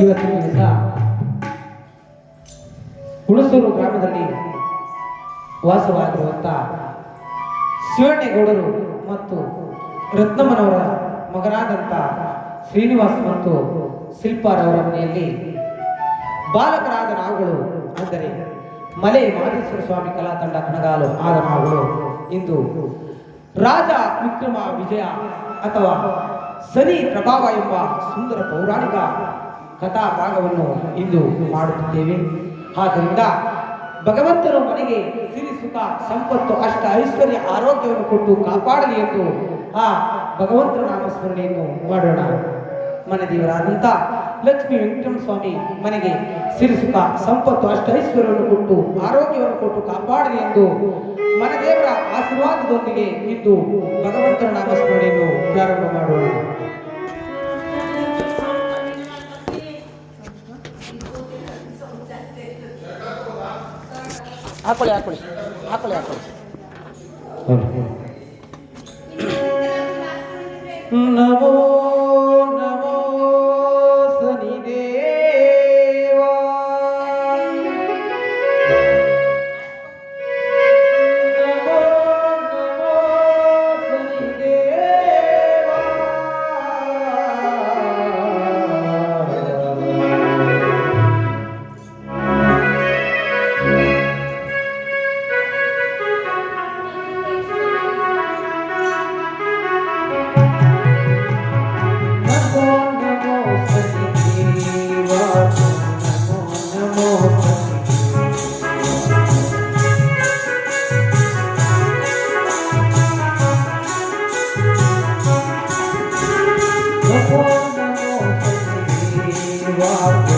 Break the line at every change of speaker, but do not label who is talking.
ಇವತ್ತಿನ ದಿವಸ ಹುಣಸೂರು ಗ್ರಾಮದಲ್ಲಿ ವಾಸವಾಗಿರುವಂತ ಶಿವಣ್ಣೇಗೌಡರು ಮತ್ತು ರತ್ನಮ್ಮನವರ ಮಗನಾದಂತ ಶ್ರೀನಿವಾಸ್ ಮತ್ತು ಶಿಲ್ಪಾರವರ ಮನೆಯಲ್ಲಿ ಬಾಲಕರಾದ ನಾವುಗಳು, ಅಂದರೆ ಮಲೆ ಮಾದೇಶ್ವರ ಸ್ವಾಮಿ ಕಲಾ ತಂಡ ಕಣಗಾಲು ಆದ ನಾವುಗಳು ಇಂದು ರಾಜ ವಿಕ್ರಮ ವಿಜಯ ಅಥವಾ ಸನಿ ಪ್ರಭಾವ ಎಂಬ ಸುಂದರ ಪೌರಾಣಿಕ ಕಥಾ ಭಾಗವನ್ನು ಇಂದು ಮಾಡುತ್ತಿದ್ದೇವೆ. ಆದ್ದರಿಂದ ಭಗವಂತರು ಮನೆಗೆ ಸಿರಿ ಸುಖ, ಸಂಪತ್ತು, ಅಷ್ಟ ಐಶ್ವರ್ಯ, ಆರೋಗ್ಯವನ್ನು ಕೊಟ್ಟು ಕಾಪಾಡಲಿ ಎಂದು ಆ ಭಗವಂತನ ನಾಮಸ್ಮರಣೆಯನ್ನು ಮಾಡೋಣ. ಮನೆ ದೇವರಾದಂಥ ಲಕ್ಷ್ಮೀ ವೆಂಕಟರಮಣ ಸ್ವಾಮಿ ಮನೆಗೆ ಸಿರಿ ಸುಖ, ಸಂಪತ್ತು, ಅಷ್ಟ ಐಶ್ವರ್ಯವನ್ನು ಕೊಟ್ಟು ಆರೋಗ್ಯವನ್ನು ಕೊಟ್ಟು ಕಾಪಾಡಲಿ ಎಂದು ಮನದೇವರ ಆಶೀರ್ವಾದದೊಂದಿಗೆ ಇಂದು ಭಗವಂತನ ನಾಮಸ್ಮರಣೆಯನ್ನು ಪ್ರಾರಂಭ ಮಾಡೋಣ. ಹಾಕೊಳ್ಳಿ ಹಾಕೊಳ್ಳಿ ಹಾಕೊಳ್ಳಿ ಹಾಕೊಳ್ಳಿ. out.